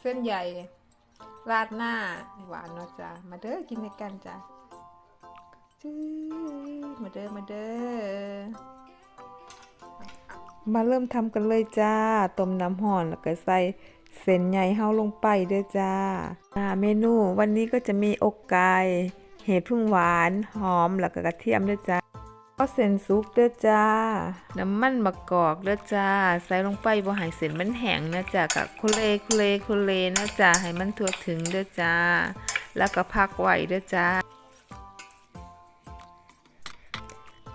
เส้นใหญ่ ราดหน้า หวานเนาะจ้ะมาเด้อกินด้วยกันจ้ะมาเด้อมาเด้อมาเริ่มทำกันเลยจ้า ต้มน้ำห่อนแล้วก็ใส่เส้นใหญ่เฮาลงไปเด้อจ้าอ่าเมนูวันนี้ก็จะมีอกไก่เห็ดพึ่งหวาน หอมแล้วก็กระเทียมเด้อจ้า ก็เส้นซุกเด้อจ้า น้ำมันมะกอกเด้อจ้า ใส่ลงไปบ่ให้เส้นมันแห้งนะจ้ากะคุเลคุเลคุเลนะจ้าให้มันทั่วถึงเด้อจ้า แล้วก็พักไว้เด้อจ้า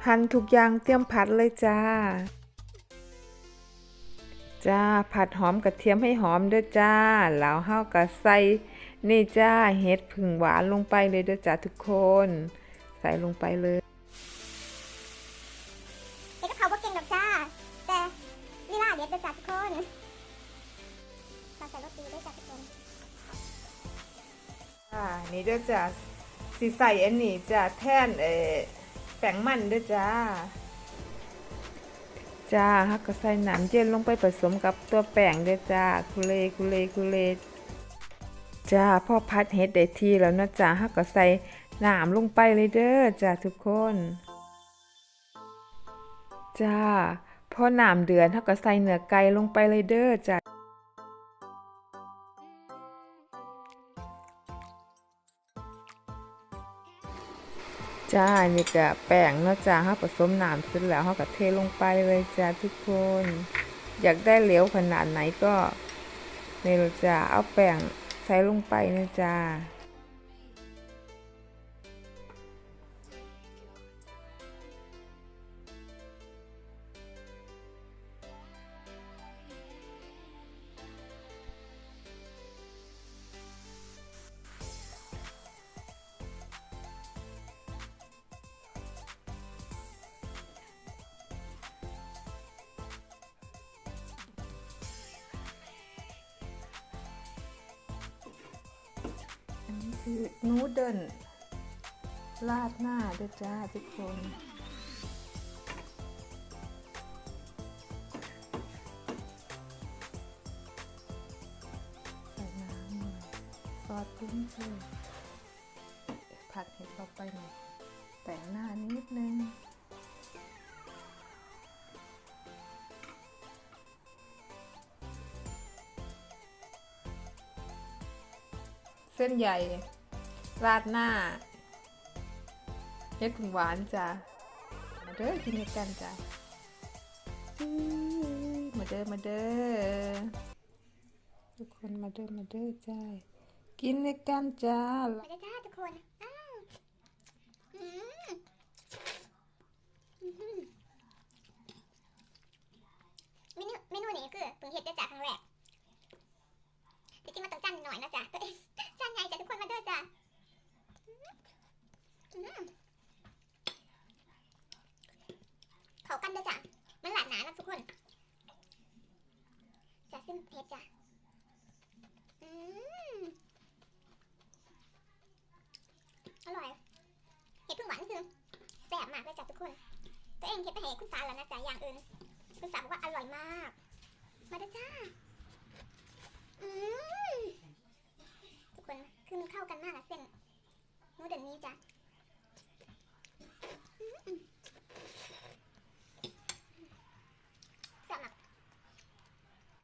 หั่นทุกอย่างเตรียมผัดเลยจ้า จ้าผัดหอมกระเทียมให้หอมเด้อจ้า แล้วเฮาก็ใส่นี่จ้าเห็ดผึ่งหวานลงไปเลยเด้อจ้าทุกคน ใส่ลงไปเลย ด็ดเด้อจ้าทุกคนเราใส่รสดีด้วยจ้าทุกคน อ่า นี่ด้อจ้าสิใส่อันนี้จ้าแท่นเออแป้งมันด้อจ้า จ้าฮักก็ใส่น้ำเย็นลงไปผสมกับตัวแป้งด้อจ้า คุเลคุเลคุเลจ้าพอพัดเห็ดได้ทีแล้วนะจ้าฮักก็ใส่น้ำลงไปเลยเด้อจ้าทุกคน จ้า พอน้ำเดือดฮักก็ใส่เนื้อไก่ลงไปเลยเด้อจ้าจ้า นี่ก็แป้งเนาะจ้าเฮาผสมน้ำเสร็จแล้วเฮาก็เทลงไปเลยจ้าทุกคน อยากได้เหลวขนาดไหนก็นี่เลยจ้าเอาแป้งใส่ลงไปนะจ้าือนูเดิลราดหน้าด้อจ้าทุกคนใส่น้ำหน่อยซอสปุ้งเจอผัดเห็ดต่อไปหน่อยแต่งหน้า ส้นใหญ่ราดหน้าเฮ็ดผึ่งหวานจ้ะมาเด้อกินกันจ้ะมาเด้อมาเด้อทุกคนมาเด้อมาเด้อจ้ากินกันจ้ามาเลยจ้าทุกคนอ้าวอืมเมนูเมนูนี้คือเพิ่งเฮ็ดได้จากครั้งแรกจริงๆมันต้องจานหน่อยนะจ๊ะตัวเองจานใหญ่จ้ะทุกคนมาเด้อจ้ะอื้อหือ เขากันด้อจ้ะ มันหลาดหนานะทุกคนจะซิมเผ็ดจ้ะ อืมอร่อย เห็ดพึ่งหวานคือแซ่บมากเลยจ้ะทุกคน ตัวเองเห็ดไปให้คุณสาแล้วนะจ๊ะอย่างอื่น คุณสาบอกว่าอร่อยมาก มาด้อจ้า